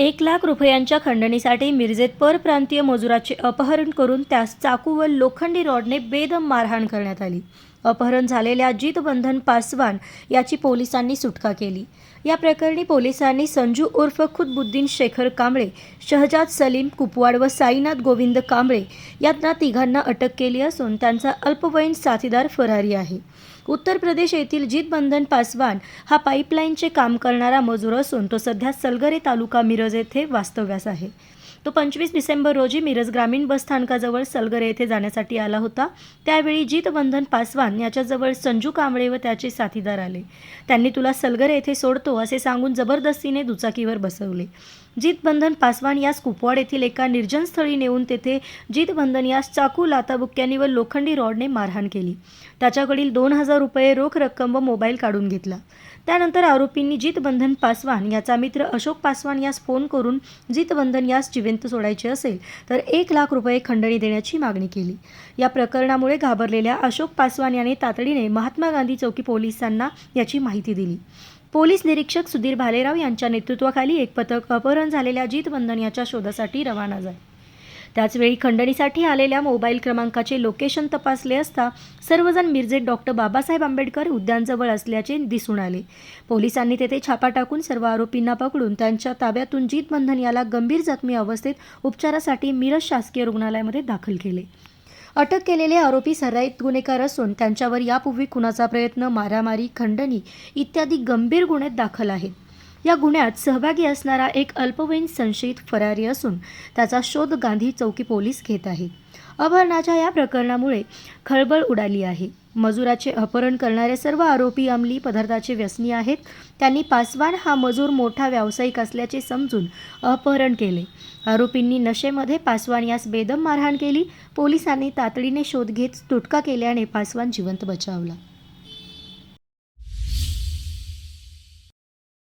एक लाख रुपयांच्या खंडणीसाठी मिरजेत परप्रांतीय मजुराचे अपहरण करून त्यास चाकू व लोखंडी रॉडने बेदम मारहाण करण्यात आली. अपहरण झालेल्या जितबंधन पासवान याची पोलिसांनी सुटका केली. या प्रकरणी पोलिसांनी संजू उर्फ खुदबुद्दीन शेखर कांबळे शहजाद सलीम कुपवाड व साईनाथ गोविंद कांबळे यांना तिघांना अटक केली असून त्यांचा अल्पवयीन साथीदार फरारी आहे. उत्तर प्रदेश येथील जितबंधन पासवान हा पाईपलाईनचे काम करणारा मजूर असून तो सध्या सलगरे तालुका मिरज येथे वास्तव्यास आहे. तो पंचवीस डिसेंबर रोजी मिरज ग्रामीण बस स्थानकाजवळ सलगरे येथे जाण्यासाठी आला होता. त्यावेळी जितबंधन पासवान याच्याजवळ संजू कांबळे व त्याचे साथीदार आले. त्यांनी तुला सलगरे येथे सोडतो असे सांगून जबरदस्तीने दुचाकीवर बसवले. जितबंधन पासवान यास कुपवाड येथील एका निर्जनस्थळी नेऊन तेथे जितबंधन यास चाकू लाताबुक्क्यांनी व लोखंडी रॉडने मारहाण केली. त्याच्याकडील दोन हजार रुपये रोख रक्कम व मोबाईल काढून घेतला. त्यानंतर आरोपींनी जितबंधन पासवान याचा मित्र अशोक पासवान यास फोन करून जितबंधन यास जिवंत सोडायचे असेल तर एक लाख रुपये खंडणी देण्याची मागणी केली. या प्रकरणामुळे घाबरलेल्या अशोक पासवान याने तातडीने महात्मा गांधी चौकी पोलिसांना याची माहिती दिली. पोलीस निरीक्षक सुधीर भालेराव यांच्या नेतृत्वाखाली एक पथक अपहरण झालेल्या जितबंधन याच्या शोधासाठी रवाना झाले. त्याचवेळी खंडणीसाठी आलेल्या मोबाईल क्रमांकाचे लोकेशन तपासले असता सर्वजण मिरजेत डॉक्टर बाबासाहेब आंबेडकर उद्यानजवळ असल्याचे दिसून आले. पोलिसांनी तेथे छापा टाकून सर्व आरोपींना पकडून त्यांच्या ताब्यातून जितबंधन याला गंभीर जखमी अवस्थेत उपचारासाठी मिरज शासकीय रुग्णालयामध्ये दाखल केले. अटक केलेले आरोपी सराईत गुन्हेगार असून त्यांच्यावर यापूर्वी खुनाचा प्रयत्न मारामारी खंडणी इत्यादी गंभीर गुन्हे दाखल आहेत. या गुन्ह्यात सहभागी असणारा एक अल्पवयीन संशयित फरारी असून त्याचा शोध गांधी चौकी पोलीस घेत आहेत अपहरणाच्या या प्रकरणामुळे खळबळ उडाली आहे. मजुराचे अपहरण करणारे सर्व आरोपी अंमली पदार्थाचे व्यसनी आहेत. त्यांनी पासवान हा मजूर मोठा व्यावसायिक असल्याचे समजून अपहरण केले. आरोपींनी नशेमध्ये पासवान यास बेदम मारहाण केली. पोलिसांनी तातडीने शोध घेत सुटका केल्याने पासवान जिवंत बचावला.